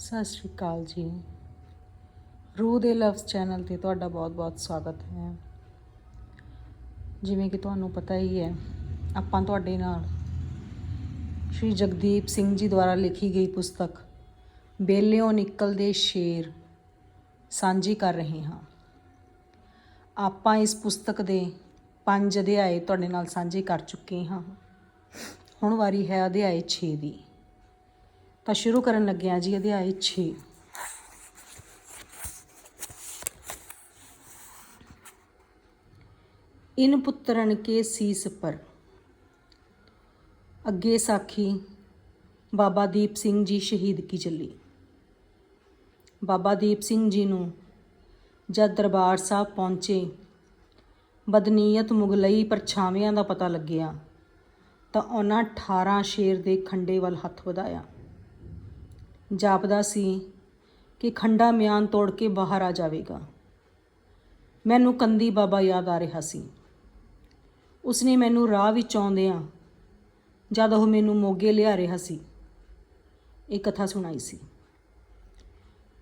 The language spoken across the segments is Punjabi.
ਸਤਿ ਸ਼੍ਰੀ ਅਕਾਲ ਜੀ। ਰੂਹ ਦੇ ਲਵਸ ਚੈਨਲ ਤੇ ਤੁਹਾਡਾ ਬਹੁਤ-ਬਹੁਤ ਸਵਾਗਤ ਹੈ। ਜਿਵੇਂ ਕਿ ਤੁਹਾਨੂੰ ਪਤਾ ਹੀ ਹੈ, ਆਪਾਂ ਤੁਹਾਡੇ ਨਾਲ ਸ਼੍ਰੀ ਜਗਦੀਪ ਸਿੰਘ ਜੀ ਦੁਆਰਾ ਲਿਖੀ ਗਈ ਪੁਸਤਕ ਬੇਲਿਓ ਨਿਕਲਦੇ ਸ਼ੇਰ ਸਾਂਝੀ ਕਰ ਰਹੇ ਹਾਂ। ਆਪਾਂ ਇਸ ਪੁਸਤਕ ਦੇ ਪੰਜ ਅਧਿਆਏ ਤੁਹਾਡੇ ਨਾਲ ਸਾਂਝੇ ਕਰ ਚੁੱਕੇ ਹਾਂ। ਹੁਣ ਵਾਰੀ ਹੈ ਅਧਿਆਏ 6 ਦੀ। ਤਾਂ ਸ਼ੁਰੂ ਕਰਨ ਲੱਗਿਆ ਜੀ ਅਧਿਆਇ 6 ਇਨ ਪੁੱਤਰਨ ਕੇ ਸੀਸ ਪਰ। ਅੱਗੇ ਸਾਖੀ, ਬਾਬਾ ਦੀਪ ਸਿੰਘ ਜੀ ਸ਼ਹੀਦ ਕੀ ਚੱਲੀ ਬਾਬਾ ਦੀਪ ਸਿੰਘ ਜੀ ਨੂੰ ਜਦ ਦਰਬਾਰ ਸਾਹਿਬ ਪਹੁੰਚੇ, ਬਦਨੀਅਤ ਮੁਗਲਈ ਪਰਛਾਵਿਆਂ ਦਾ ਪਤਾ ਲੱਗਿਆ ਤਾਂ ਉਹਨਾਂ 18 ਸ਼ੇਰ ਦੇ ਖੰਡੇ ਵੱਲ ਹੱਥ ਵਧਾਇਆ। ਜਾਪਦਾ ਸੀ ਕਿ ਖੰਡਾ ਮਿਆਨ ਤੋੜ ਕੇ ਬਾਹਰ ਆ ਜਾਵੇਗਾ। ਮੈਨੂੰ ਕੰਦੀ ਬਾਬਾ ਯਾਦ ਆ ਰਿਹਾ ਸੀ। ਉਸਨੇ ਮੈਨੂੰ ਰਾਹ ਵਿੱਚ ਆਉਂਦਿਆਂ ਜਦ ਉਹ ਮੈਨੂੰ ਮੋਗੇ ਲਿਆ ਰਿਹਾ ਸੀ, ਇਹ ਕਥਾ ਸੁਣਾਈ ਸੀ।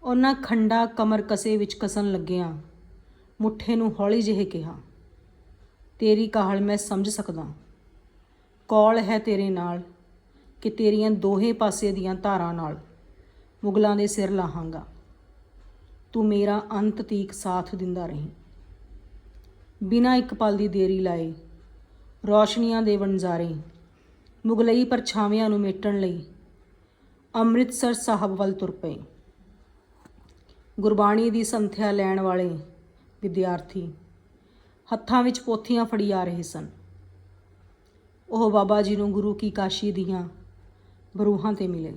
ਉਹਨਾਂ ਖੰਡਾ ਕਮਰ ਕਸੇ ਵਿੱਚ ਕਸਣ ਲੱਗਿਆਂ ਮੁੱਠੇ ਨੂੰ ਹੌਲੀ ਜਿਹੇ ਕਿਹਾ, ਤੇਰੀ ਕਾਹਲ ਮੈਂ ਸਮਝ ਸਕਦਾ। ਕੌਲ ਹੈ ਤੇਰੇ ਨਾਲ ਕਿ ਤੇਰੀਆਂ ਦੋਹੇ ਪਾਸੇ ਦੀਆਂ ਧਾਰਾਂ ਨਾਲ ਮੁਗਲਾਂ ਦੇ ਸਿਰ ਲਾਹਾਂਗਾ। ਤੂੰ ਮੇਰਾ ਅੰਤ ਤੀਕ ਸਾਥ ਦਿੰਦਾ ਰਹੀਂ। ਬਿਨਾਂ ਇੱਕ ਪਲ ਦੀ ਦੇਰੀ ਲਾਏ, ਰੌਸ਼ਨੀਆਂ ਦੇ ਵਣਜ਼ਾਰੇ, ਮੁਗਲਈ ਪਰਛਾਵਿਆਂ ਨੂੰ ਮੇਟਣ ਲਈ ਅੰਮ੍ਰਿਤਸਰ ਸਾਹਿਬ ਵੱਲ ਤੁਰ ਪਏ। ਗੁਰਬਾਣੀ ਦੀ ਸੰਥਿਆ ਲੈਣ ਵਾਲੇ ਵਿਦਿਆਰਥੀ ਹੱਥਾਂ ਵਿੱਚ ਪੋਥੀਆਂ ਫੜੀ ਆ ਰਹੇ ਸਨ। ਉਹ ਬਾਬਾ ਜੀ ਨੂੰ ਗੁਰੂ ਕੀ ਕਾਸ਼ੀ ਦੀਆਂ ਬਰੂਹਾਂ ਤੇ ਮਿਲੇ।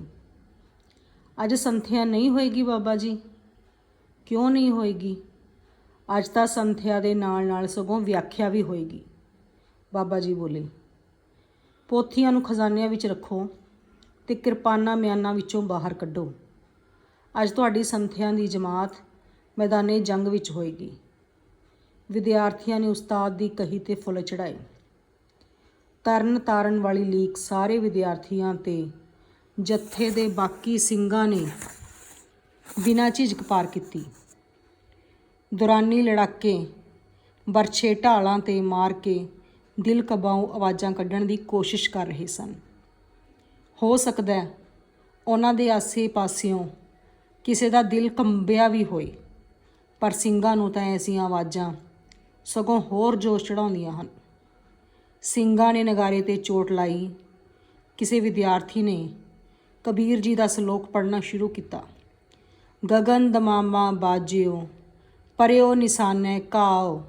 ਅੱਜ ਸੰਥਿਆ ਨਹੀਂ ਹੋਏਗੀ ਬਾਬਾ ਜੀ। ਕਿਉਂ ਨਹੀਂ ਹੋਏਗੀ? ਅੱਜ ਤਾਂ ਸੰਥਿਆ ਦੇ ਨਾਲ ਨਾਲ ਸਗੋਂ ਵਿਆਖਿਆ ਵੀ ਹੋਏਗੀ। ਬਾਬਾ ਜੀ ਬੋਲੇ, ਪੋਥੀਆਂ ਨੂੰ ਖਜ਼ਾਨਿਆਂ ਵਿੱਚ ਰੱਖੋ ਤੇ ਕਿਰਪਾਨਾਂ ਮਿਆਨਾਂ ਵਿੱਚੋਂ ਬਾਹਰ ਕੱਢੋ। ਅੱਜ ਤੁਹਾਡੀ ਸੰਥਿਆਂ ਦੀ ਜਮਾਤ ਮੈਦਾਨੇ ਜੰਗ ਵਿੱਚ ਹੋਏਗੀ। ਵਿਦਿਆਰਥੀਆਂ ਨੇ ਉਸਤਾਦ ਦੀ ਕਹੀ ਤੇ ਫੁੱਲ ਚੜਾਏ ਤਰਨ ਤਾਰਨ ਵਾਲੀ ਲੀਕ ਸਾਰੇ ਵਿਦਿਆਰਥੀਆਂ ਤੇ ਜੱਥੇ ਦੇ ਬਾਕੀ ਸਿੰਘਾਂ ਨੇ ਬਿਨਾਂ ਝਿਜਕ ਪਾਰ ਕੀਤੀ। ਦੌਰਾਨੀ ਲੜਾਕੇ ਬਰਛੇ ਢਾਲਾਂ ਤੇ ਮਾਰ ਕੇ ਦਿਲ ਕਬਾਉ ਆਵਾਜ਼ਾਂ ਕੱਢਣ ਦੀ ਕੋਸ਼ਿਸ਼ ਕਰ ਰਹੇ ਸਨ। ਹੋ ਸਕਦਾ ਹੈ ਉਹਨਾਂ ਦੇ ਆਸੇ-ਪਾਸਿਓਂ ਕਿਸੇ ਦਾ ਦਿਲ ਕੰਬਿਆ ਵੀ ਹੋਏ, ਪਰ ਸਿੰਘਾਂ ਨੂੰ ਤਾਂ ਐਸੀਆਂ ਆਵਾਜ਼ਾਂ ਸਗੋਂ ਹੋਰ ਜੋਸ਼ ਚੜਾਉਂਦੀਆਂ ਹਨ। ਸਿੰਘਾਂ ਨੇ ਨਗਾਰੇ ਤੇ ਚੋਟ ਲਾਈ। ਕਿਸੇ ਵਿਦਿਆਰਥੀ ਨੇ ਕਬੀਰ ਜੀ ਦਾ ਸ਼ਲੋਕ ਪੜ੍ਹਨਾ ਸ਼ੁਰੂ ਕੀਤਾ। ਗਗਨ ਦਮਾਮਾ ਬਾਜਿਓ, ਪਰਿਓ ਨਿਸ਼ਾਨੇ ਕਾਓ,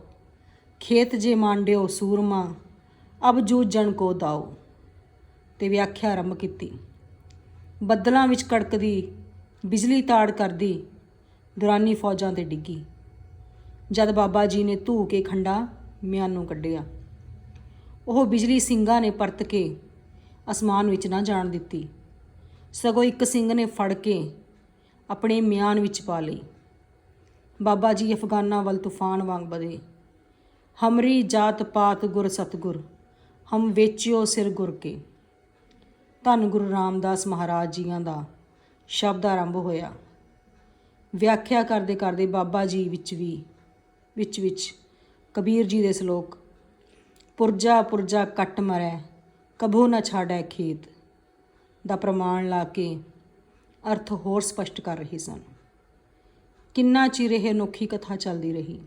ਖੇਤ ਜੇ ਮਾਂਡਿਓ ਸੂਰਮਾ, ਅਬ ਜੂਜਣ ਕੋ ਦਾਓ। ਤੇ ਵਿਆਖਿਆ ਆਰੰਭ ਕੀਤੀ। ਬੱਦਲਾਂ ਵਿੱਚ ਕੜਕਦੀ, ਬਿਜਲੀ ਤਾੜ ਕਰਦੀ, ਦੁਰਾਨੀ ਫੌਜਾਂ ਤੇ ਡਿੱਗੀ। ਜਦ ਬਾਬਾ ਜੀ ਨੇ ਧੂ ਕੇ ਖੰਡਾ ਮਿਆਨੋਂ ਕੱਢਿਆ। ਉਹ ਬਿਜਲੀ ਸਿੰਘਾਂ ਨੇ ਪਰਤ ਕੇ ਅਸਮਾਨ ਵਿੱਚ ਨਾ ਜਾਣ ਦਿੱਤੀ। ਸਗੋਂ ਇੱਕ ਸਿੰਘ ਨੇ ਫੜ ਕੇ ਆਪਣੇ ਮਿਆਨ ਵਿੱਚ ਪਾ ਲਈ। ਬਾਬਾ ਜੀ ਅਫਗਾਨਾਂ ਵੱਲ ਤੂਫਾਨ ਵਾਂਗ ਵਧੇ। ਹਮਰੀ ਜਾਤ ਪਾਤ ਗੁਰ ਸਤਗੁਰ, ਹਮ ਵੇਚਿਓ ਸਿਰ ਗੁਰ ਕੇ। ਧੰਨ ਗੁਰੂ ਰਾਮਦਾਸ ਮਹਾਰਾਜ ਜੀਆਂ ਦਾ ਸ਼ਬਦ ਆਰੰਭ ਹੋਇਆ। ਵਿਆਖਿਆ ਕਰਦੇ ਕਰਦੇ ਬਾਬਾ ਜੀ ਵਿੱਚ ਵੀ, ਵਿੱਚ ਵਿੱਚ ਕਬੀਰ ਜੀ ਦੇ ਸ਼ਲੋਕ, ਪੁਰਜਾ ਪੁਰਜਾ ਕੱਟ ਮਰੈ, ਕਭੂ ਨਾ ਛਾੜੈ ਖੇਤ। ਦਾ ਪ੍ਰਮਾਣ ਲਾ ਕੇ ਅਰਥ ਹੋਰ ਸਪਸ਼ਟ ਕਰ ਰਹੇ ਸਨ। ਕਿੰਨਾ ਚਿਰ ਇਹ ਅਨੋਖੀ ਕਥਾ ਚੱਲਦੀ ਰਹੀ?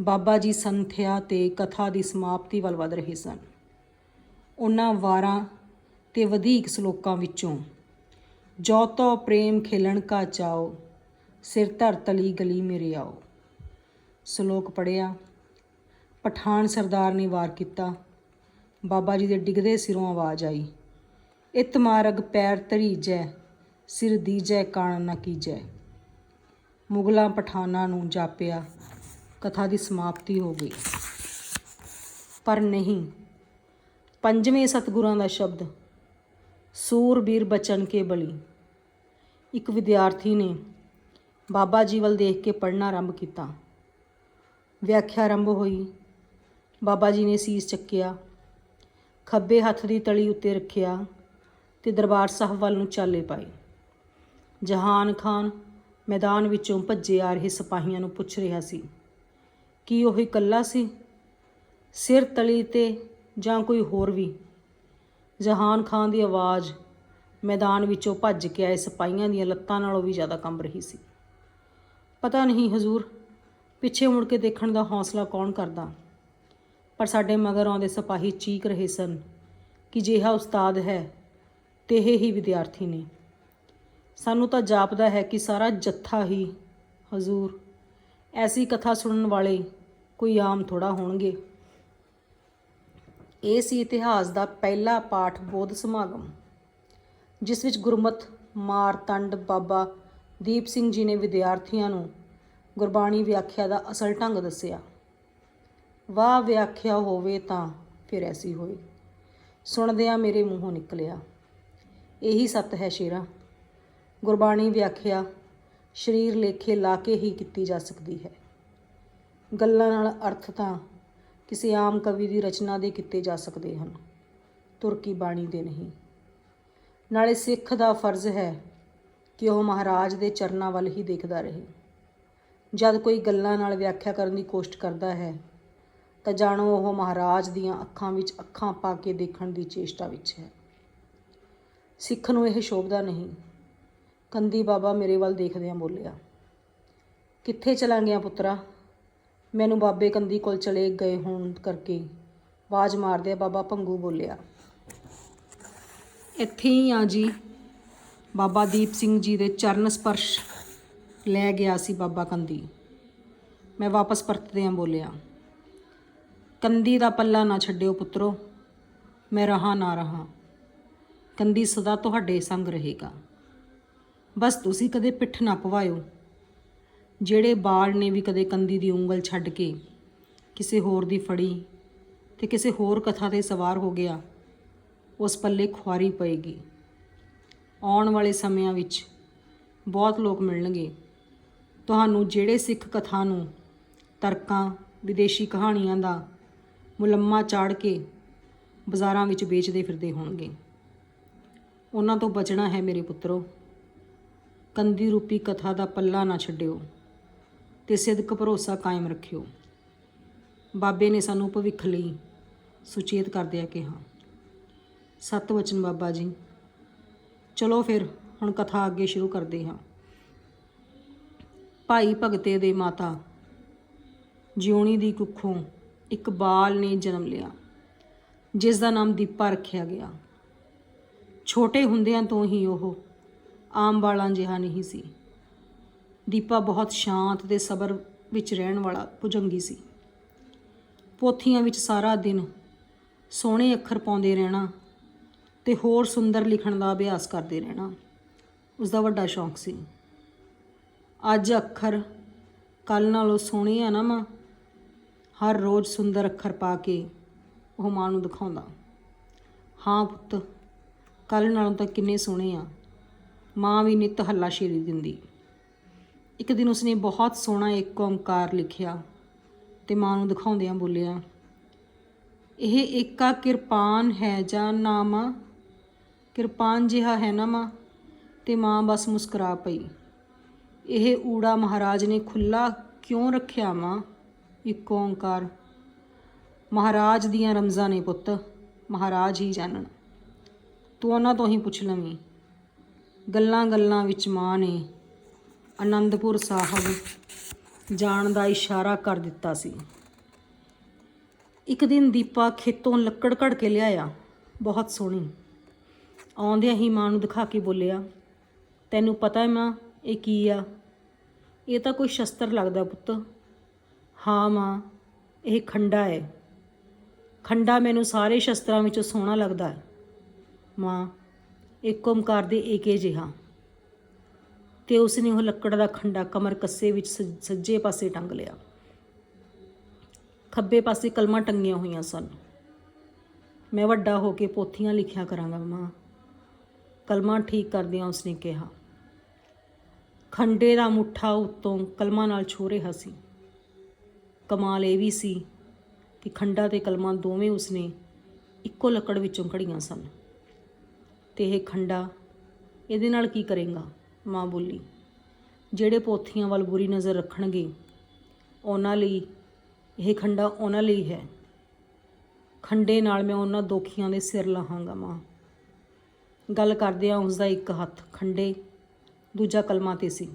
ਬਾਬਾ ਜੀ ਸੰਥਿਆ ਤੇ ਕਥਾ ਦੀ ਸਮਾਪਤੀ ਵੱਲ ਵਧ ਰਹੇ ਸਨ। ਉਹਨਾਂ ਵਾਰਾਂ ਤੇ ਵਧੇਕ ਸ਼ਲੋਕਾਂ ਵਿੱਚੋਂ, ਜੋ ਤੋ ਪ੍ਰੇਮ ਖੇਲਣ ਕਾ ਚਾਓ, ਸਿਰ ਧਰ ਤਲੀ ਗਲੀ ਮੇਰੇ ਆਓ। ਸ਼ਲੋਕ ਪੜਿਆ ਪਠਾਨ ਸਰਦਾਰ ਨੇ ਵਾਰ ਕੀਤਾ। ਬਾਬਾ ਜੀ ਦੇ ਡਿੱਗਦੇ ਸਿਰੋਂ ਆਵਾਜ਼ ਆਈ। ਇਤ ਮਾਰਗ ਪੈਰ ਧਰੀਜੈ ਸਿਰ ਦੀਜੈ ਕਾਣ ਨਾ ਕੀਜੈ। ਮੁਗਲਾਂ ਪਠਾਨਾਂ ਨੂੰ ਜਾਪਿਆ, ਕਥਾ ਦੀ ਸਮਾਪਤੀ ਹੋ ਗਈ। ਪਰ ਨਹੀਂ, ਪੰਜਵੇਂ ਸਤਿਗੁਰਾਂ ਦਾ ਸ਼ਬਦ ਸੂਰਬੀਰ ਬਚਨ ਕੇ ਬਲੀ। ਇੱਕ ਵਿਦਿਆਰਥੀ ਨੇ ਬਾਬਾ ਜੀ ਵੱਲ ਦੇਖ ਕੇ ਪੜ੍ਹਨਾ ਆਰੰਭ ਕੀਤਾ। ਵਿਆਖਿਆ ਆਰੰਭ ਹੋਈ। ਬਾਬਾ ਜੀ ਨੇ ਸੀਸ ਚੱਕਿਆ, ਖੱਬੇ ਹੱਥ ਦੀ ਤਲੀ ਉੱਤੇ ਰੱਖਿਆ। ਤੇ ਦਰਬਾਰ ਸਾਹਿਬ ਵੱਲ ਨੂੰ ਚਾਲੇ ਪਾਏ। ਜਹਾਨ ਖਾਨ ਮੈਦਾਨ ਵਿੱਚੋਂ ਭੱਜੇ ਆ ਰਹੇ ਸਿਪਾਹੀਆਂ ਨੂੰ ਪੁੱਛ ਰਿਹਾ ਸੀ, ਕੀ ਉਹ ਇਕੱਲਾ ਸੀ? ਸਿਰ ਤਲੀ ਤੇ ਜਾਂ ਕੋਈ ਹੋਰ ਵੀ? ਜਹਾਨ ਖਾਨ ਦੀ ਆਵਾਜ਼ ਮੈਦਾਨ ਵਿੱਚੋਂ ਭੱਜ ਕੇ ਆਏ ਸਿਪਾਹੀਆਂ ਦੀਆਂ ਲੱਤਾਂ ਨਾਲੋਂ ਵੀ ਜ਼ਿਆਦਾ ਕੰਬ ਰਹੀ ਸੀ। ਪਤਾ ਨਹੀਂ ਹਜ਼ੂਰ, ਪਿੱਛੇ ਮੁੜ ਕੇ ਦੇਖਣ ਦਾ ਹੌਸਲਾ ਕੌਣ ਕਰਦਾ? ਪਰ ਸਾਡੇ ਮਗਰ ਆਉਂਦੇ ਸਿਪਾਹੀ ਚੀਕ ਰਹੇ ਸਨ ਕਿ ਜਿਹਾ ਉਸਤਾਦ ਹੈ ਤੇ ਇਹ ਹੀ ਵਿਦਿਆਰਥੀ ਨੇ। ਸਾਨੂੰ ਤਾਂ ਜਾਪਦਾ ਹੈ ਕਿ ਸਾਰਾ ਜੱਥਾ ਹੀ, ਹਜ਼ੂਰ, ਐਸੀ ਕਥਾ ਸੁਣਨ ਵਾਲੇ ਕੋਈ ਆਮ ਥੋੜਾ ਹੋਣਗੇ। ਇਹ ਸੀ ਇਤਿਹਾਸ ਦਾ ਪਹਿਲਾ ਪਾਠ ਬੋਧ ਸਮਾਗਮ, ਜਿਸ ਵਿੱਚ ਗੁਰਮਤ ਮਾਰਤੰਡ ਬਾਬਾ ਦੀਪ ਸਿੰਘ ਜੀ ਨੇ ਵਿਦਿਆਰਥੀਆਂ ਨੂੰ ਗੁਰਬਾਣੀ ਵਿਆਖਿਆ ਦਾ ਅਸਲ ਢੰਗ ਦੱਸਿਆ। ਵਾਹ ਵਿਆਖਿਆ ਹੋਵੇ ਤਾਂ ਫਿਰ ਐਸੀ ਹੋਈ ਸੁਣਦਿਆਂ ਮੇਰੇ ਮੂੰਹੋਂ ਨਿਕਲਿਆ ਇਹੀ ਸੱਤ ਹੈ ਸ਼ੇਰਾ। ਗੁਰਬਾਣੀ ਵਿਆਖਿਆ ਸ਼ਰੀਰ ਲੇਖੇ ਲਾ ਕੇ ਹੀ ਕੀਤੀ ਜਾ ਸਕਦੀ ਹੈ। ਗੱਲਾਂ ਨਾਲ ਅਰਥ ਤਾਂ ਕਿਸੇ ਆਮ ਕਵੀ ਦੀ ਰਚਨਾ ਦੇ ਕੀਤੇ ਜਾ ਸਕਦੇ ਹਨ। ਤੁਰਕੀ ਬਾਣੀ ਦੇ ਨਹੀਂ। ਨਾਲੇ ਸਿੱਖ ਦਾ ਫਰਜ਼ ਹੈ ਕਿ ਉਹ ਮਹਾਰਾਜ ਦੇ ਚਰਨਾਂ ਵੱਲ ਹੀ ਦੇਖਦਾ ਰਹੇ। ਜਦ ਕੋਈ ਗੱਲਾਂ ਨਾਲ ਵਿਆਖਿਆ ਕਰਨ ਦੀ ਕੋਸ਼ਿਸ਼ ਕਰਦਾ ਹੈ, ਤਾਂ ਜਾਣੋ ਉਹ ਮਹਾਰਾਜ ਦੀਆਂ ਅੱਖਾਂ ਵਿੱਚ ਅੱਖਾਂ ਪਾ ਕੇ ਦੇਖਣ ਦੀ ਚੇਸ਼ਟਾ ਵਿੱਚ ਹੈ। ਸਿੱਖ ਨੂੰ ਇਹ ਸ਼ੋਭਦਾ ਨਹੀਂ। ਕੰਦੀ ਬਾਬਾ ਮੇਰੇ ਵੱਲ ਦੇਖਦਿਆਂ ਬੋਲਿਆ, ਕਿੱਥੇ ਚਲਾ ਗਿਆ ਪੁੱਤਰਾ? ਮੈਨੂੰ ਬਾਬੇ ਕੰਦੀ ਕੋਲ ਚਲੇ ਗਏ ਹੋਣ ਕਰਕੇ ਆਵਾਜ਼ ਮਾਰਦਿਆਂ ਬਾਬਾ ਭੰਗੂ ਬੋਲਿਆ, ਇੱਥੇ ਹੀ ਆ ਜੀ। ਬਾਬਾ ਦੀਪ ਸਿੰਘ ਜੀ ਦੇ ਚਰਨ ਸਪਰਸ਼ ਲੈ ਗਿਆ ਸੀ ਬਾਬਾ ਕੰਦੀ। ਮੈਂ ਵਾਪਸ ਪਰਤਦਿਆਂ ਬੋਲਿਆ, ਕੰਦੀ ਦਾ ਪੱਲਾ ਨਾ ਛੱਡਿਓ ਪੁੱਤਰੋ, ਮੈਂ ਰਹਾ ਨਾ ਰਹਾ। ਕੰਦੀ ਸਦਾ ਤੁਹਾਡੇ ਸੰਗ ਰਹੇਗਾ। ਬਸ ਤੁਸੀਂ ਕਦੇ ਪਿੱਠ ਨਾ ਪਵਾਇਓ। ਜਿਹੜੇ ਬਾਲ ਨੇ ਵੀ ਕਦੇ ਕੰਦੀ ਦੀ ਉਂਗਲ ਛੱਡ ਕੇ ਕਿਸੇ ਹੋਰ ਦੀ ਫੜੀ ਤੇ ਕਿਸੇ ਹੋਰ ਕਥਾ ਤੇ ਸਵਾਰ ਹੋ ਗਿਆ, ਉਸ ਪੱਲੇ ਖੁਆਰੀ ਪਏਗੀ। ਆਉਣ ਵਾਲੇ ਸਮਿਆਂ ਵਿੱਚ ਬਹੁਤ ਲੋਕ ਮਿਲਣਗੇ। ਤੁਹਾਨੂੰ ਜਿਹੜੇ ਸਿੱਖ ਕਥਾ ਨੂੰ ਤਰਕਾਂ, ਵਿਦੇਸ਼ੀ ਕਹਾਣੀਆਂ ਦਾ ਮੁਲੰਮਾ ਚਾੜ ਕੇ ਬਾਜ਼ਾਰਾਂ ਵਿੱਚ ਵੇਚਦੇ ਫਿਰਦੇ ਹੋਣਗੇ। ਉਹਨਾਂ ਤੋਂ ਬਚਣਾ ਹੈ ਮੇਰੇ ਪੁੱਤਰੋ। ਕੰਦੀ ਰੂਪੀ ਕਥਾ ਦਾ ਪੱਲਾ ਨਾ ਛੱਡਿਓ ਤੇ ਸਿਦਕ ਭਰੋਸਾ ਕਾਇਮ ਰੱਖਿਓ। ਬਾਬੇ ਨੇ ਸਾਨੂੰ ਭਵਿੱਖ ਲਈ ਸੁਚੇਤ ਕਰਦਿਆਂ ਕਿਹਾ ਸਤ ਵਚਨ ਬਾਬਾ ਜੀ, ਚਲੋ ਫਿਰ ਹੁਣ ਕਥਾ ਅੱਗੇ ਸ਼ੁਰੂ ਕਰਦੇ ਹਾਂ। ਭਾਈ ਭਗਤੇ ਦੇ ਮਾਤਾ, ਜਿਉਣੀ ਦੀ ਕੁੱਖੋਂ ਇੱਕ ਬਾਲ ਨੇ ਜਨਮ ਲਿਆ, ਜਿਸ ਦਾ ਨਾਮ ਦੀਪਾ ਰੱਖਿਆ ਗਿਆ। ਛੋਟੇ ਹੁੰਦਿਆਂ ਤੋਂ ਹੀ ਉਹ ਆਮ ਬਾਲਾਂ ਜਿਹਾ ਨਹੀਂ ਸੀ। ਦੀਪਾ ਬਹੁਤ ਸ਼ਾਂਤ ਤੇ ਸਬਰ ਵਿੱਚ ਰਹਿਣ ਵਾਲਾ ਭੁਜੰਗੀ ਸੀ। ਪੋਥੀਆਂ ਵਿੱਚ ਸਾਰਾ ਦਿਨ ਸੋਹਣੇ ਅੱਖਰ ਪਾਉਂਦੇ ਰਹਿਣਾ ਤੇ ਹੋਰ ਸੁੰਦਰ ਲਿਖਣ ਦਾ ਅਭਿਆਸ ਕਰਦੇ ਰਹਿਣਾ ਉਸ ਦਾ ਵੱਡਾ ਸ਼ੌਂਕ ਸੀ। ਅੱਜ ਅੱਖਰ ਕੱਲ ਨਾਲੋਂ ਸੋਹਣੇ ਆ ਨਾ ਮਾਂ। ਹਰ ਰੋਜ਼ ਸੁੰਦਰ ਅੱਖਰ ਪਾ ਕੇ ਉਹ ਮਾਂ ਨੂੰ ਦਿਖਾਉਂਦਾ। ਹਾਂ ਪੁੱਤ ਕੱਲ ਨਾਲੋਂ ਤਾਂ ਕਿੰਨੇ ਸੋਹਣੇ ਆ। ਮਾਂ ਵੀ ਨਿਤ ਹੱਲਾਸ਼ੇਰੀ ਦਿੰਦੀ। ਇੱਕ ਦਿਨ ਉਸਨੇ ਬਹੁਤ ਸੋਹਣਾ ਇੱਕ ਓੰਕਾਰ ਲਿਖਿਆ ਤੇ ਮਾਂ ਨੂੰ ਦਿਖਾਉਂਦਿਆਂ ਬੋਲਿਆ, ਇਹ ਏਕਾ ਕਿਰਪਾਨ ਹੈ ਜਾਂ ਨਾਮਾ? ਕਿਰਪਾਨ ਜਿਹਾ ਹੈ ਨਾ ਮਾਂ? ਤੇ ਮਾਂ ਬਸ ਮੁਸਕਰਾ ਪਈ। ਇਹ ਊੜਾ ਮਹਾਰਾਜ ਨੇ ਖੁੱਲਾ ਕਿਉਂ ਰੱਖਿਆ ਮਾਂ? ਇੱਕ ਓੰਕਾਰ ਮਹਾਰਾਜ ਦੀਆਂ ਰਮਜ਼ਾਂ ਨੇ ਪੁੱਤ, ਮਹਾਰਾਜ ਹੀ ਜਾਣਨ। ਤੂੰ ਉਹਨਾਂ ਤੋਂ ਹੀ ਪੁੱਛ ਲਵੀਂ। ਗੱਲਾਂ ਗੱਲਾਂ ਵਿੱਚ ਮਾਂ ਨੇ ਆਨੰਦਪੁਰ ਸਾਹਿਬ ਜਾਣ ਦਾ ਇਸ਼ਾਰਾ ਕਰ ਦਿੱਤਾ ਸੀ। ਇੱਕ ਦਿਨ ਦੀਪਾ ਖੇਤੋਂ ਲੱਕੜ ਘੜ ਕੇ ਲਿਆਇਆ, ਬਹੁਤ ਸੋਹਣੀ। ਆਉਂਦਿਆਂ ਹੀ ਮਾਂ ਨੂੰ ਦਿਖਾ ਕੇ ਬੋਲਿਆ, ਤੈਨੂੰ ਪਤਾ ਹੈ ਮਾਂ, ਇਹ ਕੀ ਆ? ਇਹ ਤਾਂ ਕੋਈ ਸ਼ਸਤਰ ਲੱਗਦਾ ਪੁੱਤ। ਹਾਂ ਮਾਂ, ਇਹ ਖੰਡਾ ਹੈ। ਖੰਡਾ ਮੈਨੂੰ ਸਾਰੇ ਸ਼ਸਤਰਾਂ ਵਿੱਚੋਂ ਸੋਹਣਾ ਲੱਗਦਾ ਹੈ। ਮਾਂ ਇੱਕ ਓਮਕਾਰ ਦੇ ਏਕੇ ਜਿਹਾ। ਤੇ ਉਸ ਨੇ ਉਹ ਲੱਕੜ ਦਾ ਖੰਡਾ ਕਮਰ ਕੱਸੇ ਵਿੱਚ ਸੱਜ- ਸੱਜੇ ਪਾਸੇ ਟੰਗ ਲਿਆ। ਖੱਬੇ ਪਾਸੇ ਕਲਮਾਂ ਟੰਗੀਆਂ ਹੋਈਆਂ ਸਨ। ਮੈਂ ਵੱਡਾ ਹੋ ਕੇ ਪੋਥੀਆਂ ਲਿਖਿਆ ਕਰਾਂਗਾ ਮਾਂ। ਕਲਮਾਂ ਠੀਕ ਕਰਦਿਆਂ ਉਸਨੇ ਕਿਹਾ, ਖੰਡੇ ਦਾ ਮੁੱਠਾ ਉੱਤੋਂ ਕਲਮਾਂ ਨਾਲ ਛੋ ਰਿਹਾ ਸੀ। ਕਮਾਲ ਇਹ ਵੀ ਸੀ ਕਿ ਖੰਡਾ ਤੇ ਕਲਮਾਂ ਦੋਵੇਂ ਉਸਨੇ ਇੱਕੋ ਲੱਕੜ ਵਿੱਚੋਂ ਘੜੀਆਂ ਸਨ। ਤੇ ਇਹ ਖੰਡਾ ਇਹਦੇ ਨਾਲ ਕੀ ਕਰੇਗਾ? ਮਾਂ ਬੋਲੀ, ਜਿਹੜੇ ਪੋਥੀਆਂ ਵੱਲ ਬੁਰੀ ਨਜ਼ਰ ਰੱਖਣਗੇ, ਉਹਨਾਂ ਲਈ, ਇਹ ਖੰਡਾ ਉਹਨਾਂ ਲਈ ਹੈ। ਖੰਡੇ ਨਾਲ ਮੈਂ ਉਹਨਾਂ ਦੋਖੀਆਂ ਦੇ ਸਿਰ ਲਾਹਾਂਗਾ ਮਾਂ। ਗੱਲ ਕਰਦਿਆਂ ਉਸ ਦਾ ਇੱਕ ਹੱਥ ਖੰਡੇ, ਦੂਜਾ ਕਲਮਾਂ ਤੇ ਸੀ।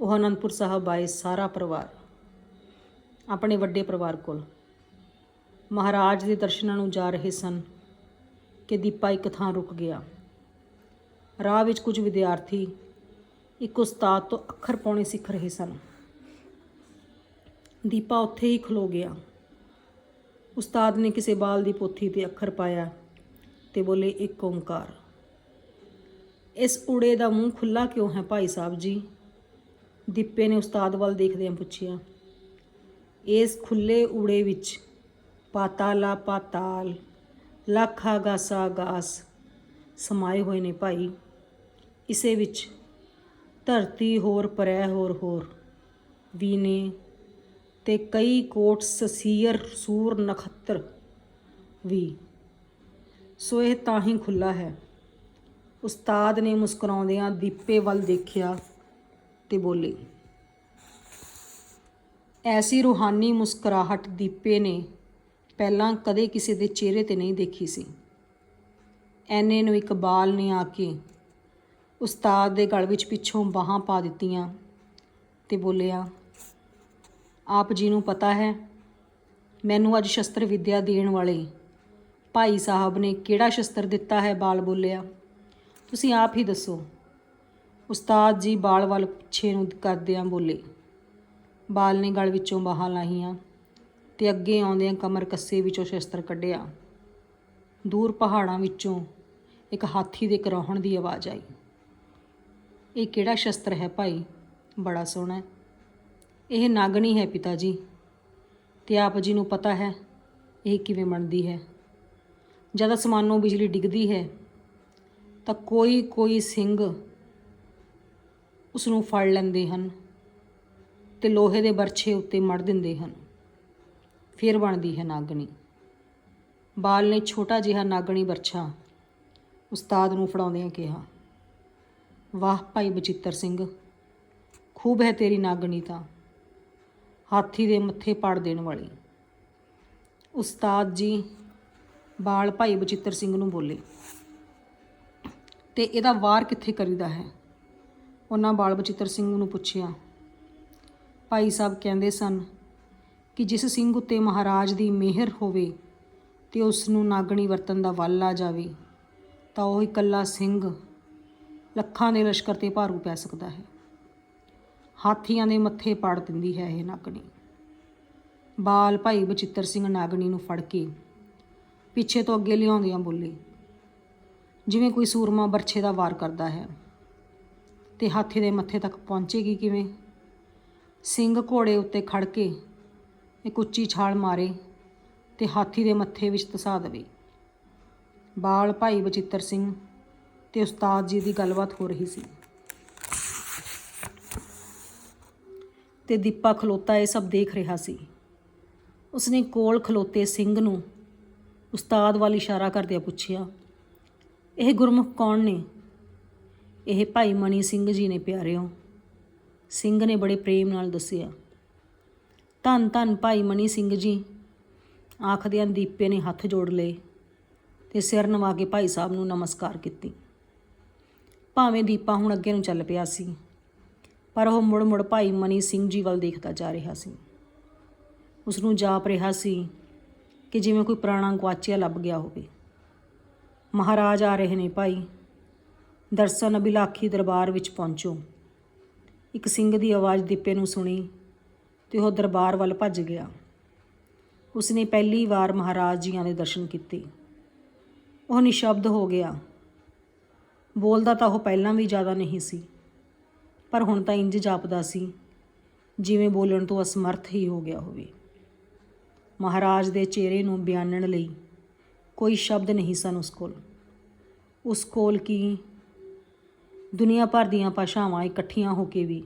ਉਹ ਅਨੰਦਪੁਰ ਸਾਹਿਬ ਆਏ ਸਾਰਾ ਪਰਿਵਾਰ, ਆਪਣੇ ਵੱਡੇ ਪਰਿਵਾਰ ਕੋਲ। ਮਹਾਰਾਜ ਦੇ ਦਰਸ਼ਨਾਂ ਨੂੰ ਜਾ ਰਹੇ ਸਨ। ਕਿ ਦੀਪਾ ਇੱਕ ਥਾਂ ਰੁਕ ਗਿਆ। ਰਾਹ ਵਿੱਚ ਕੁਝ ਵਿਦਿਆਰਥੀ ਇੱਕ ਉਸਤਾਦ ਤੋਂ ਅੱਖਰ ਪਾਉਣੇ ਸਿੱਖ ਰਹੇ ਸਨ। ਦੀਪਾ ਉੱਥੇ ਹੀ ਖਲੋ ਗਿਆ। ਉਸਤਾਦ ਨੇ ਕਿਸੇ ਬਾਲ ਦੀ ਪੋਥੀ ਤੇ ਅੱਖਰ ਪਾਇਆ ਤੇ ਬੋਲੇ, ਇੱਕ ਓੰਕਾਰ। ਇਸ ਊੜੇ ਦਾ ਮੂੰਹ ਖੁੱਲਾ ਕਿਉਂ ਹੈ ਭਾਈ ਸਾਹਿਬ ਜੀ? ਦੀਪੇ ਨੇ ਉਸਤਾਦ ਵੱਲ ਦੇਖਦਿਆਂ ਪੁੱਛਿਆ, ਇਸ ਖੁੱਲੇ ਊੜੇ ਵਿੱਚ ਪਾਤਾਲਾ ਪਾਤਾਲ ਲੱਖਾ ਗਾਸਾ ਗਾਸ ਸਮਾਏ ਹੋਏ ਨੇ ਭਾਈ। ਇਸੇ ਵਿੱਚ ਧਰਤੀ ਹੋਰ, ਪਰੈ ਹੋਰ ਹੋਰ ਵੀ ਨੇ ਤੇ ਕਈ ਕੋਟ ਸਸੀਰ, ਸੂਰ ਨਖਤਰ ਵੀ। ਸੋ ਇਹ ਤਾਂ ਹੀ ਖੁੱਲਾ ਹੈ। ਉਸਤਾਦ ਨੇ ਮੁਸਕਰਾਉਂਦਿਆਂ ਦੀਪੇ ਵੱਲ ਦੇਖਿਆ ਤੇ ਬੋਲੇ, ਐਸੀ ਰੂਹਾਨੀ ਮੁਸਕਰਾਹਟ ਦੀਪੇ ਨੇ ਪਹਿਲਾਂ ਕਦੇ ਕਿਸੇ ਦੇ ਚਿਹਰੇ ਤੇ ਨਹੀਂ ਦੇਖੀ ਸੀ। ਐਨੇ ਨੂੰ ਇੱਕ ਬਾਲ ਨੇ ਆ ਕੇ ਉਸਤਾਦ ਦੇ ਗਲ ਵਿੱਚ ਪਿੱਛੋਂ ਬਾਹਾਂ ਪਾ ਦਿੱਤੀਆਂ ਤੇ ਬੋਲਿਆ, ਆਪ ਜੀ ਨੂੰ ਪਤਾ ਹੈ, ਮੈਨੂੰ ਅੱਜ ਸ਼ਸਤਰ ਵਿੱਦਿਆ ਦੇਣ ਵਾਲੇ ਭਾਈ ਸਾਹਿਬ ਨੇ ਕਿਹੜਾ ਸ਼ਸਤਰ ਦਿੱਤਾ ਹੈ? ਬਾਲ ਬੋਲਿਆ, ਤੁਸੀਂ ਆਪ ਹੀ ਦੱਸੋ। ਉਸਤਾਦ ਜੀ ਬਾਲ ਵੱਲ ਪਿੱਛੇ ਨੂੰ ਕਰਦਿਆਂ ਬੋਲੇ। ਬਾਲ ਨੇ ਗਲ ਵਿੱਚੋਂ ਬਾਹਾਂ ਲਾਹੀਆਂ। ਤੇ ਅੱਗੇ ਆਉਂਦਿਆਂ ਕਮਰ ਕੱਸੇ ਵਿੱਚੋਂ ਸ਼ਸਤਰ ਕੱਢਿਆ। ਦੂਰ ਪਹਾੜਾਂ ਵਿੱਚੋਂ ਇੱਕ ਹਾਥੀ ਦੇ ਕਰਾਹਣ ਦੀ ਆਵਾਜ਼ ਆਈ। ਇਹ ਕਿਹੜਾ ਸ਼ਸਤਰ ਹੈ ਭਾਈ? ਬੜਾ ਸੋਹਣਾ ਇਹ ਨਾਗਣੀ ਹੈ ਪਿਤਾ ਜੀ ਤੇ ਆਪ ਜੀ ਨੂੰ ਪਤਾ ਹੈ ਇਹ ਕਿਵੇਂ ਬਣਦੀ ਹੈ। ਜਦ ਅਸਮਾਨੋਂ ਬਿਜਲੀ ਡਿੱਗਦੀ ਹੈ, ਤਾਂ ਕੋਈ ਕੋਈ ਸਿੰਘ ਉਸ ਨੂੰ ਫੜ ਲੈਂਦੇ ਹਨ ਤੇ ਲੋਹੇ ਦੇ ਬਰਛੇ ਉੱਤੇ ਮੜ ਦਿੰਦੇ ਹਨ। ਫਿਰ ਬਣਦੀ ਹੈ ਨਾਗਣੀ। ਬਾਲ ਨੇ ਛੋਟਾ ਜਿਹਾ ਨਾਗਣੀ ਬਰਛਾ ਉਸਤਾਦ ਨੂੰ ਫੜਾਉਂਦਿਆਂ ਕਿਹਾ, ਵਾਹ ਭਾਈ ਬਚਿੱਤਰ ਸਿੰਘ, ਖੂਬ ਹੈ ਤੇਰੀ ਨਾਗਣੀ ਤਾਂ, ਹਾਥੀ ਦੇ ਮੱਥੇ ਪਾੜ ਦੇਣ ਵਾਲੀ। ਉਸਤਾਦ ਜੀ ਬਾਲ ਭਾਈ ਬਚਿੱਤਰ ਸਿੰਘ ਨੂੰ ਬੋਲੇ, ਤੇ ਇਹਦਾ ਵਾਰ ਕਿੱਥੇ ਕਰੀਦਾ ਹੈ? ਉਹਨਾਂ ਬਾਲ ਬਚਿੱਤਰ ਸਿੰਘ ਨੂੰ ਪੁੱਛਿਆ, ਭਾਈ ਸਾਹਿਬ ਕਹਿੰਦੇ ਸਨ ਕਿ ਜਿਸ ਸਿੰਘ ਉੱਤੇ ਮਹਾਰਾਜ ਦੀ ਮਿਹਰ ਹੋਵੇ ਤੇ ਉਸ ਨੂੰ ਨਾਗਣੀ ਵਰਤਨ ਦਾ ਵੱਲ ਆ ਜਾਵੇ, ਤਾਂ ਉਹ ਇਕੱਲਾ ਸਿੰਘ ਲੱਖਾਂ ਦੇ ਲਸ਼ਕਰ ਤੇ ਭਾਰੂ ਪੈ ਸਕਦਾ ਹੈ। ਹਾਥੀਆਂ ਦੇ ਮੱਥੇ ਪਾੜ ਦਿੰਦੀ ਹੈ ਇਹ ਨਾਗਣੀ। ਬਾਲ ਭਾਈ ਬਚਿੱਤਰ ਸਿੰਘ ਨਾਗਣੀ ਨੂੰ ਫੜ ਕੇ ਪਿੱਛੇ ਤੋਂ ਅੱਗੇ ਲਿਆਉਂਦਿਆਂ ਬੋਲੇ, ਜਿਵੇਂ ਕੋਈ ਸੂਰਮਾ ਬਰਛੇ ਦਾ ਵਾਰ ਕਰਦਾ ਹੈ, ਤੇ ਹਾਥੀ ਦੇ ਮੱਥੇ ਤੱਕ ਪਹੁੰਚੇਗੀ ਕਿਵੇਂ? ਸਿੰਘ ਘੋੜੇ ਉੱਤੇ ਖੜ ਕੇ ਇੱਕ ਉੱਚੀ ਛਾਲ ਮਾਰੇ ਤੇ ਹਾਥੀ ਦੇ ਮੱਥੇ ਵਿੱਚ ਤਸਾ ਦੇਵੇ। ਬਾਲ ਭਾਈ ਬਚਿੱਤਰ ਸਿੰਘ ਤੇ ਉਸਤਾਦ ਜੀ ਦੀ ਗੱਲਬਾਤ ਹੋ ਰਹੀ ਸੀ। ਤੇ ਦੀਪਾ ਖਲੋਤਾ ਇਹ ਸਭ ਦੇਖ ਰਿਹਾ ਸੀ। ਉਸਨੇ ਕੋਲ ਖਲੋਤੇ ਸਿੰਘ ਨੂੰ ਉਸਤਾਦ ਵੱਲ ਇਸ਼ਾਰਾ ਕਰਦਿਆਂ ਪੁੱਛਿਆ, ਇਹ ਗੁਰਮੁਖ ਕੌਣ ਨੇ? ਇਹ ਭਾਈ ਮਣੀ ਸਿੰਘ ਜੀ ਨੇ ਪਿਆਰਿਓ, ਸਿੰਘ ਨੇ ਬੜੇ ਪ੍ਰੇਮ ਨਾਲ ਦੱਸਿਆ। ਧੰਨ ਧੰਨ ਭਾਈ ਮਨੀ ਸਿੰਘ ਜੀ। ਆਖਦਿਆਂ ਦੀਪੇ ਨੇ ਹੱਥ ਜੋੜ ਲਏ ਤੇ ਸਿਰ ਨਵਾ ਕੇ ਭਾਈ ਸਾਹਿਬ ਨੂੰ ਨਮਸਕਾਰ ਕੀਤੀ। ਭਾਵੇਂ ਦੀਪਾ ਹੁਣ ਅੱਗੇ ਨੂੰ ਚੱਲ ਪਿਆ ਸੀ, ਪਰ ਉਹ ਮੁੜ ਮੁੜ ਭਾਈ ਮਨੀ ਸਿੰਘ ਜੀ ਵੱਲ ਦੇਖਦਾ ਜਾ ਰਿਹਾ ਸੀ। ਉਸ ਨੂੰ ਜਾਪ ਰਿਹਾ ਸੀ ਕਿ ਜਿਵੇਂ ਕੋਈ ਪੁਰਾਣਾ ਗਵਾਚਿਆ ਲੱਭ ਗਿਆ ਹੋਵੇ। ਮਹਾਰਾਜ ਆ ਰਹੇ ਨੇ ਭਾਈ, ਦਰਸ਼ਨ ਅਭਿਲਾਖੀ ਦਰਬਾਰ ਵਿੱਚ ਪਹੁੰਚੋ। ਇੱਕ ਸਿੰਘ ਦੀ ਆਵਾਜ਼ ਦੀਪੇ ਨੂੰ ਸੁਣੀ। ਤੇ ਉਹ ਦਰਬਾਰ ਵੱਲ ਭੱਜ ਗਿਆ। ਉਸਨੇ ਪਹਿਲੀ ਵਾਰ ਮਹਾਰਾਜ ਜੀਆਂ ਦੇ ਦਰਸ਼ਨ ਕੀਤੇ। ਉਹ ਨਿਸ਼ਬਦ ਹੋ ਗਿਆ। ਬੋਲਦਾ ਤਾਂ ਉਹ ਪਹਿਲਾਂ ਵੀ ਜ਼ਿਆਦਾ ਨਹੀਂ ਸੀ, ਪਰ ਹੁਣ ਤਾਂ ਇੰਜ ਜਾਪਦਾ ਸੀ, ਜਿਵੇਂ ਬੋਲਣ ਤੋਂ ਅਸਮਰਥ ਹੀ ਹੋ ਗਿਆ ਹੋਵੇ। ਮਹਾਰਾਜ ਦੇ ਚਿਹਰੇ ਨੂੰ ਬਿਆਨਣ ਲਈ ਕੋਈ ਸ਼ਬਦ ਨਹੀਂ ਸਨ ਉਸ ਕੋਲ। ਉਸ ਕੋਲ ਕੀ? ਦੁਨੀਆ ਭਰ ਦੀਆਂ ਭਾਸ਼ਾਵਾਂ ਇਕੱਠੀਆਂ ਹੋ ਕੇ ਵੀ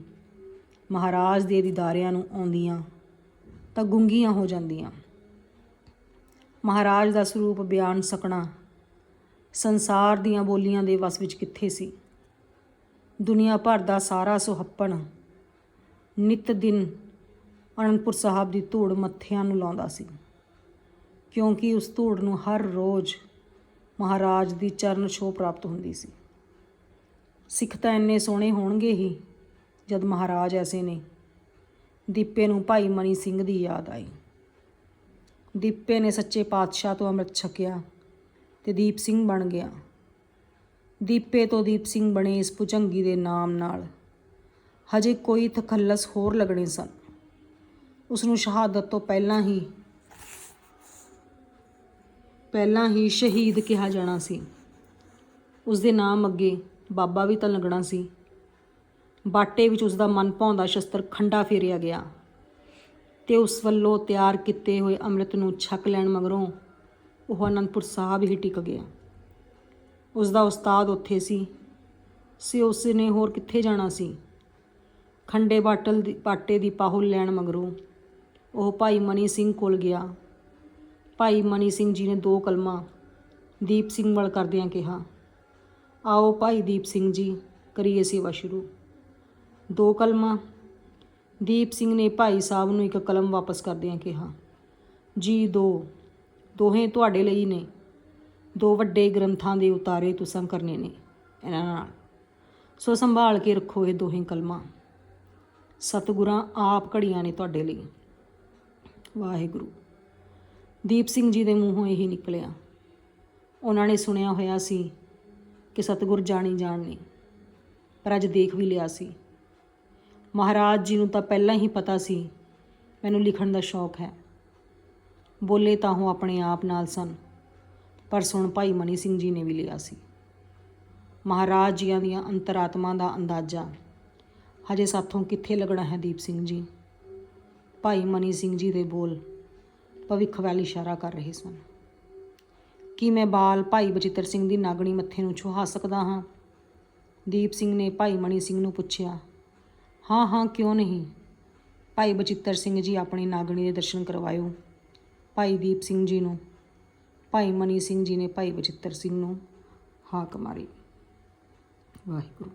ਮਹਾਰਾਜ ਦੇ ਦੀਦਾਰਿਆਂ ਨੂੰ ਆਉਂਦੀਆਂ ਤਾਂ ਗੁੰਗੀਆਂ ਹੋ ਜਾਂਦੀਆਂ। ਮਹਾਰਾਜ ਦਾ ਸਰੂਪ ਬਿਆਨ ਸਕਣਾ ਸੰਸਾਰ ਦੀਆਂ ਬੋਲੀਆਂ ਦੇ ਵਸ ਵਿੱਚ ਕਿੱਥੇ ਸੀ? ਦੁਨੀਆ ਭਰ ਦਾ ਸਾਰਾ ਸੁਹੱਪਣ ਨਿਤ ਦਿਨ ਅਨੰਦਪੁਰ ਸਾਹਿਬ ਦੀ ਧੂੜ ਮੱਥਿਆਂ ਨੂੰ ਲਾਉਂਦਾ ਸੀ। ਕਿਉਂਕਿ ਉਸ ਧੂੜ ਨੂੰ ਹਰ ਰੋਜ਼ ਮਹਾਰਾਜ ਦੀ ਚਰਨ ਛੋਹ ਪ੍ਰਾਪਤ ਹੁੰਦੀ ਸੀ। ਸਿੱਖ ਤਾਂ ਇੰਨੇ ਸੋਹਣੇ ਹੋਣਗੇ ਹੀ ਜਦ ਮਹਾਰਾਜ ਐਸੇ ਨੇ, ਦੀਪੇ ਨੂੰ ਭਾਈ ਮਨੀ ਸਿੰਘ ਦੀ ਯਾਦ ਆਈ। ਦੀਪੇ ਨੇ ਸੱਚੇ ਪਾਤਸ਼ਾਹ ਤੋਂ ਅੰਮ੍ਰਿਤ ਛਕਿਆ ਤੇ ਦੀਪ ਸਿੰਘ ਬਣ ਗਿਆ। ਦੀਪੇ ਤੋਂ ਦੀਪ ਸਿੰਘ ਬਣੇ ਇਸ ਭੁਜੰਗੀ ਦੇ ਨਾਮ ਨਾਲ ਹਜੇ ਕੋਈ ਤਖੱਲਸ ਹੋਰ ਲੱਗਣੇ ਸਨ। ਉਸ ਨੂੰ ਸ਼ਹਾਦਤ ਤੋਂ ਪਹਿਲਾਂ ਹੀ ਪਹਿਲਾਂ ਹੀ ਸ਼ਹੀਦ ਕਿਹਾ ਜਾਣਾ ਸੀ। ਉਸ ਦੇ ਨਾਮ ਅੱਗੇ ਬਾਬਾ ਵੀ ਤਾਂ ਲੱਗਣਾ ਸੀ। ਬਾਟੇ ਵਿੱਚ ਉਸ ਦਾ ਮਨ ਭਾਉਂਦਾ ਸ਼ਸਤਰ ਖੰਡਾ ਫੇਰਿਆ ਗਿਆ ਤੇ ਉਸ ਵੱਲੋਂ ਤਿਆਰ ਕੀਤੇ ਹੋਏ ਅੰਮ੍ਰਿਤ ਨੂੰ ਛਕ ਲੈਣ ਮਗਰੋਂ ਉਹ ਅਨੰਦਪੁਰ ਸਾਹਿਬ ਹੀ ਟਿਕ ਗਿਆ। ਉਸ ਦਾ ਉਸਤਾਦ ਉੱਥੇ ਸੀ। ਸੀ ਉਸ ਨੇ ਹੋਰ ਕਿੱਥੇ ਜਾਣਾ ਸੀ? ਖੰਡੇ ਬਾਟਲ ਦੀ, ਬਾਟੇ ਦੀ ਪਾਹੁਲ ਲੈਣ ਮਗਰੋਂ ਉਹ ਭਾਈ ਮਨੀ ਸਿੰਘ ਕੋਲ ਗਿਆ। ਭਾਈ ਮਨੀ ਸਿੰਘ ਜੀ ਨੇ ਦੋ ਕਲਮਾਂ ਦੀਪ ਸਿੰਘ ਵੱਲ ਕਰਦਿਆਂ ਕਿਹਾ, ਆਓ ਭਾਈ ਦੀਪ ਸਿੰਘ ਜੀ, ਕਰੀਏ ਸੇਵਾ ਸ਼ੁਰੂ। ਦੋ ਕਲਮਾਂ। ਦੀਪ ਸਿੰਘ ਨੇ ਭਾਈ ਸਾਹਿਬ ਨੂੰ ਇੱਕ ਕਲਮ ਵਾਪਸ ਕਰਦਿਆਂ ਕਿਹਾ, ਜੀ ਦੋ, ਦੋਹੇ ਤੁਹਾਡੇ ਲਈ ਨੇ। ਦੋ ਵੱਡੇ ਗ੍ਰੰਥਾਂ ਦੇ ਉਤਾਰੇ ਤੁਸਾਂ ਕਰਨੇ ਨੇ ਇਹਨਾਂ ਨਾਲ। ਸੋ ਸੰਭਾਲ ਕੇ ਰੱਖੋ ਇਹ ਦੋਹੇ ਕਲਮਾਂ। ਸਤਿਗੁਰਾਂ ਆਪ ਘੜੀਆਂ ਨੇ ਤੁਹਾਡੇ ਲਈ। ਵਾਹਿਗੁਰੂ। ਦੀਪ ਸਿੰਘ ਜੀ ਦੇ ਮੂੰਹੋਂ ਇਹੀ ਨਿਕਲਿਆ। ਉਹਨਾਂ ਨੇ ਸੁਣਿਆ ਹੋਇਆ ਸੀ ਕਿ ਸਤਿਗੁਰ ਜਾਣੀ ਜਾਣ ਨੇ ਪਰ ਅੱਜ ਦੇਖ ਵੀ ਲਿਆ ਸੀ। ਮਹਾਰਾਜ ਜੀ ਨੂੰ ਤਾਂ ਪਹਿਲਾਂ ਹੀ ਪਤਾ ਸੀ, ਮੈਨੂੰ ਲਿਖਣ ਦਾ ਸ਼ੌਕ ਹੈ। ਬੋਲੇ ਤਾਂ ਉਹ ਆਪਣੇ ਆਪ ਨਾਲ ਸਨ, ਪਰ ਸੁਣ ਭਾਈ ਮਨੀ ਸਿੰਘ ਜੀ ਨੇ ਵੀ ਲਿਆ ਸੀ। ਮਹਾਰਾਜ ਜੀਆਂ ਦੀਆਂ ਅੰਤਰਾਤਮਾ ਦਾ ਅੰਦਾਜ਼ਾ, ਹਜੇ ਸਾਥੋਂ ਕਿੱਥੇ ਲੱਗਣਾ ਹੈ ਦੀਪ ਸਿੰਘ ਜੀ? ਭਾਈ ਮਨੀ ਸਿੰਘ ਜੀ ਦੇ ਬੋਲ ਭਵਿੱਖ ਵੱਲ ਇਸ਼ਾਰਾ ਕਰ ਰਹੇ ਸਨ। ਕੀ ਮੈਂ ਬਾਲ ਭਾਈ ਬਚਿੱਤਰ ਸਿੰਘ ਦੀ ਨਾਗਣੀ ਮੱਥੇ ਨੂੰ ਛੁਹਾ ਸਕਦਾ ਹਾਂ? ਦੀਪ ਸਿੰਘ ਨੇ ਭਾਈ ਮਨੀ ਸਿੰਘ ਨੂੰ ਪੁੱਛਿਆ ਹਾਂ ਹਾਂ, ਕਿਉਂ ਨਹੀਂ? ਭਾਈ ਬਚਿੱਤਰ ਸਿੰਘ ਜੀ ਆਪਣੀ ਨਾਗਣੀ ਦੇ ਦਰਸ਼ਨ ਕਰਵਾਇਓ। ਭਾਈ ਦੀਪ ਸਿੰਘ ਜੀ ਨੂੰ, ਭਾਈ ਮਨੀ ਸਿੰਘ ਜੀ ਨੇ ਭਾਈ ਬਚਿੱਤਰ ਸਿੰਘ ਨੂੰ ਹਾਕ ਮਾਰੀ। ਵਾਹਿਗੁਰੂ।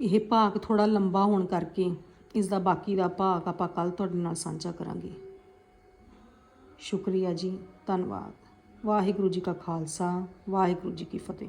ਇਹ ਭਾਗ ਥੋੜਾ ਲੰਬਾ ਹੋਣ ਕਰਕੇ ਇਸ ਦਾ ਬਾਕੀ ਦਾ ਭਾਗ ਆਪਾਂ ਕੱਲ ਤੁਹਾਡੇ ਨਾਲ ਸਾਂਝਾ ਕਰਾਂਗੇ। ਸ਼ੁਕਰੀਆ ਜੀ, ਧੰਨਵਾਦ। ਵਾਹਿਗੁਰੂ ਜੀ ਕਾ ਖਾਲਸਾ, ਵਾਹਿਗੁਰੂ ਜੀ ਕੀ ਫਤਿਹ।